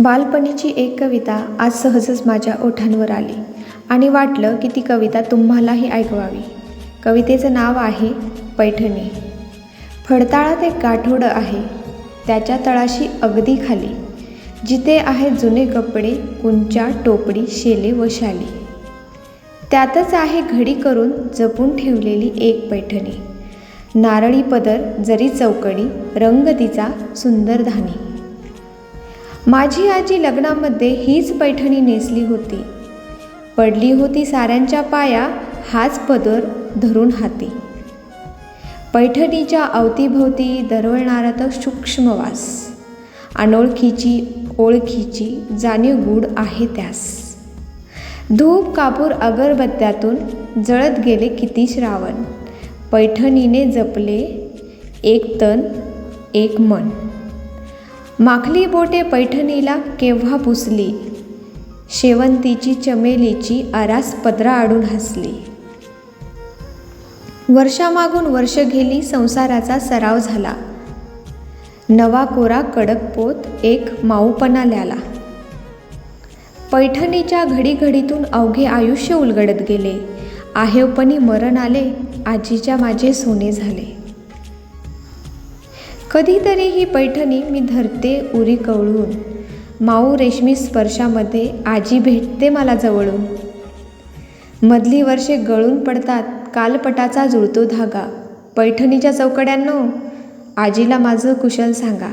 बालपणीची एक कविता आज सहजच माझ्या ओठांवर आली आणि वाटलं की ती कविता तुम्हालाही ऐकवावी. कवितेचं नाव आहे पैठणी. फडताळात एक गाठोडं आहे त्याच्या तळाशी अगदी खाली. जिथे आहे जुने कपडे कुंचा टोपडी शेले व शाली. त्यातच आहे घडी करून जपून ठेवलेली एक पैठणी. नारळी पदर जरी चौकडी रंग तिचा सुंदर धानी. माझी आजी लग्नामध्ये हीच पैठणी नेसली होती. पडली होती साऱ्यांच्या पाया हाच पदर धरून हाती. पैठणीच्या अवतीभोवती दरवळणारा तर सूक्ष्म वास अनोळखीची ओळखीची जाणीव गूढ आहे त्यास. धूप कापूर अगरबत्त्यातून जळत गेले किती श्रावण. पैठणीने जपले एक तन एक मन. माखली बोटे पैठणीला केव्हा पुसली? शेवंतीची चमेलीची आरास पदरा आडून हसली. वर्षामागून वर्ष गेली संसाराचा सराव झाला. नवा कोरा कडक पोत एक माऊपणा ल्याला. पैठणीच्या घडीघडीतून अवघे आयुष्य उलगडत गेले. आहेवपणी मरण आले आजीच्या माझे सोने झाले. कधीतरी ही पैठणी मी धरते उरी कवळून. माऊ रेशमी स्पर्शामध्ये आजी भेटते मला जवळून. मधली वर्षे गळून पडतात कालपटाचा जुळतो धागा. पैठणीच्या चौकड्यांनो आजीला माझं कुशल सांगा.